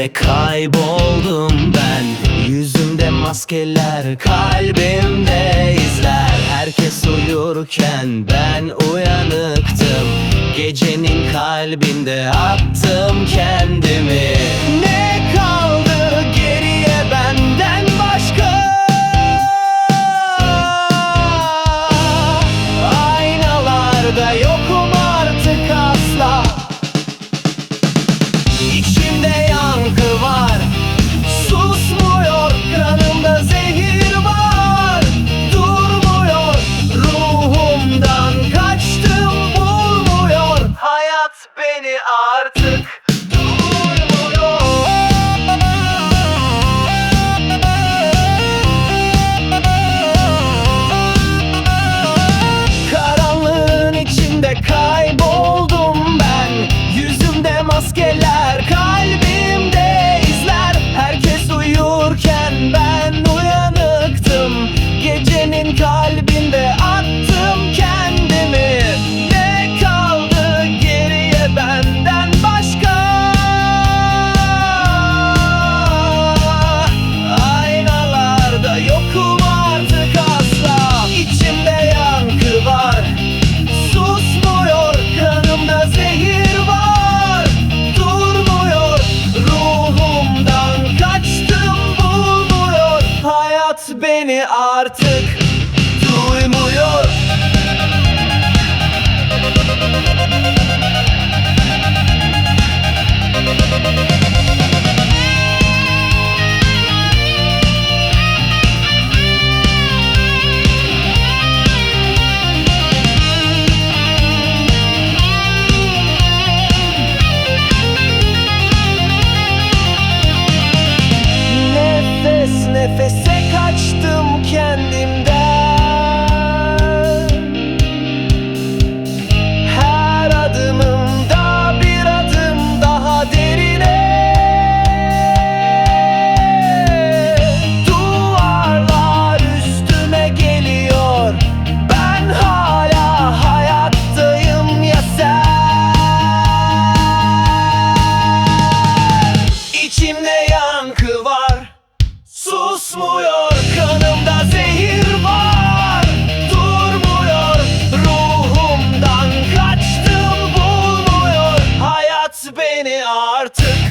içinde kayboldum ben. Yüzümde maskeler kalbimde izler. Herkes uyurken ben uyanıktım. Gecenin kalbinde attım kendimi. Ne artık. beni artık. artık.